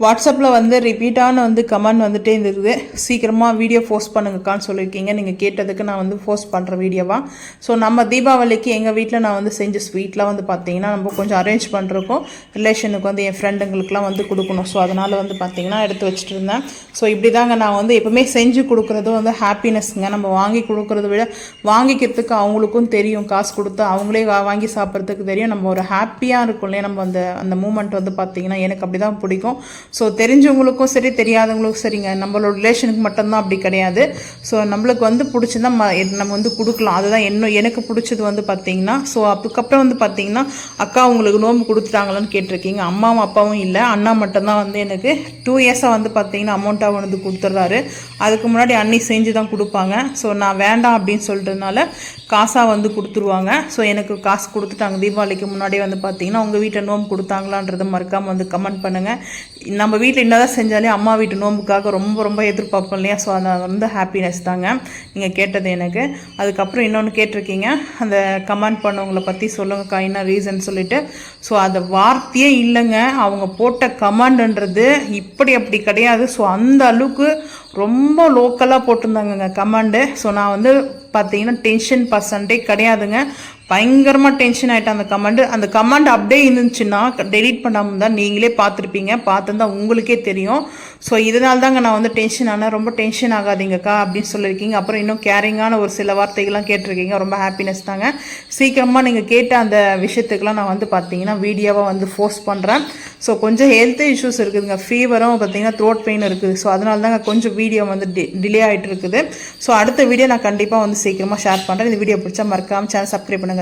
வாட்ஸ்அப்பில் வந்து ரிப்பீட்டான வந்து கமெண்ட் வந்துட்டே இருந்தது. சீக்கிரமாக வீடியோ போஸ்ட் பண்ணுங்கக்கான்னு சொல்லியிருக்கீங்க. நீங்கள் கேட்டதுக்கு நான் வந்து போஸ்ட் பண்ணுற வீடியோவாக ஸோ நம்ம தீபாவளிக்கு எங்கள் வீட்டில் நான் வந்து செஞ்ச ஸ்வீட்லாம் வந்து பார்த்தீங்கன்னா நம்ம கொஞ்சம் அரேஞ்ச் பண்ணுறோம் ரிலேஷனுக்கு வந்து என் ஃப்ரெண்டுங்களுக்குலாம் வந்து கொடுக்கணும். ஸோ அதனால் வந்து பார்த்தீங்கன்னா எடுத்து வச்சுட்டு இருந்தேன். ஸோ இப்படி தாங்க நான் வந்து எப்போவுமே செஞ்சு கொடுக்குறதும் வந்து ஹாப்பினஸ்ங்க நம்ம வாங்கி கொடுக்குறத விட வாங்கிக்கிறதுக்கு அவங்களுக்கும் தெரியும். காசு கொடுத்து அவங்களே வா- வாங்கி சாப்பிட்றதுக்கு தெரியும். நம்ம ஒரு ஹாப்பியாக இருக்கும் இல்லையா? நம்ம அந்த அந்த மூமெண்ட் வந்து பார்த்திங்கன்னா எனக்கு அப்படி தான் பிடிக்கும். ஸோ தெரிஞ்சவங்களுக்கும் சரி தெரியாதவங்களுக்கும் சரிங்க. நம்மளோட ரிலேஷனுக்கு மட்டும்தான் அப்படி கிடையாது. ஸோ நம்மளுக்கு வந்து பிடிச்சதா ம நம்ம வந்து கொடுக்கலாம். அதுதான் என்ன எனக்கு பிடிச்சது வந்து பார்த்தீங்கன்னா ஸோ அதுக்கப்புறம் வந்து பார்த்தீங்கன்னா அக்கா உங்களுக்கு நோம்பு கொடுத்துட்டாங்களான்னு கேட்டிருக்கீங்க. அம்மாவும் அப்பாவும் இல்லை. அண்ணா மட்டும்தான் வந்து எனக்கு டூ இயர்ஸாக வந்து பார்த்தீங்கன்னா அமௌண்ட்டாக வந்து கொடுத்துட்றாரு. அதுக்கு முன்னாடி அண்ணி செஞ்சு தான் கொடுப்பாங்க. ஸோ நான் வேண்டாம் அப்படின்னு சொல்கிறதுனால காசாக வந்து கொடுத்துருவாங்க. ஸோ எனக்கு காசு கொடுத்துட்டாங்க. தீபாவளிக்கு முன்னாடியே வந்து பார்த்தீங்கன்னா உங்கள் வீட்டில் நோம்பு கொடுத்தாங்களான்றதை மறக்காமல் வந்து கமெண்ட் பண்ணுங்கள் நம்ம வீட்டில் என்னதான் செஞ்சாலே அம்மா வீட்டு நோம்புக்காக ரொம்ப ரொம்ப எதிர்பார்ப்போம் இல்லையா? ஸோ அது வந்து ஹாப்பினஸ் தாங்க. நீங்கள் கேட்டது எனக்கு. அதுக்கப்புறம் இன்னொன்று கேட்டிருக்கீங்க. அந்த கமெண்ட் பண்ணவங்கள பற்றி சொல்லுங்கக்கா என்ன ரீசன் சொல்லிட்டு. ஸோ அந்த வார்த்தையே இல்லைங்க. அவங்க போட்ட கமெண்ட்ன்றது இப்படி அப்படி கிடையாது. ஸோ அந்த அளவுக்கு ரொம்ப லோக்கலாக போட்டிருந்தாங்கங்க. கமெண்டு ஸோ நான் வந்து பார்த்தீங்கன்னா டென்ஷன் பர்சன்டே கிடையாதுங்க. பயங்கரமாக டென்ஷன் ஆகிட்டேன் அந்த கமெண்ட் அந்த கமெண்ட் அப்படியே இருந்துச்சுன்னா டெலீட் பண்ணாமல் தான் நீங்களே பார்த்துருப்பீங்க. பார்த்துருந்தா உங்களுக்கே தெரியும். ஸோ இதனால தாங்க நான் வந்து டென்ஷன் ஆனால் ரொம்ப டென்ஷன் ஆகாதீங்கக்கா அப்படின்னு சொல்லியிருக்கீங்க. அப்புறம் இன்னும் கேரிங்கான ஒரு சில வார்த்தைகள்லாம் கேட்டிருக்கீங்க. ரொம்ப ஹாப்பினஸ் தாங்க. சீக்கிரமாக நீங்கள் கேட்ட அந்த விஷயத்துக்கெலாம் நான் வந்து பார்த்தீங்கன்னா வீடியோவாக வந்து ஃபோர்ஸ் பண்ணுறேன் ஸோ கொஞ்சம் ஹெல்த் இஷ்யூஸ் இருக்குதுங்க. ஃபீவரும் பார்த்தீங்கன்னா த்ரோட் பெயின் இருக்குது. ஸோ அதனால தாங்க கொஞ்சம் வீடியோ வந்து டிலே ஆகிட்டு இருக்குது. ஸோ அடுத்த வீடியோ நான் கண்டிப்பாக வந்து சீக்கிரமாக ஷேர் பண்ணுறேன் இந்த வீடியோ பிடிச்சா மறக்காம சேனல் சப்ஸ்கிரைப் பண்ணுங்கள்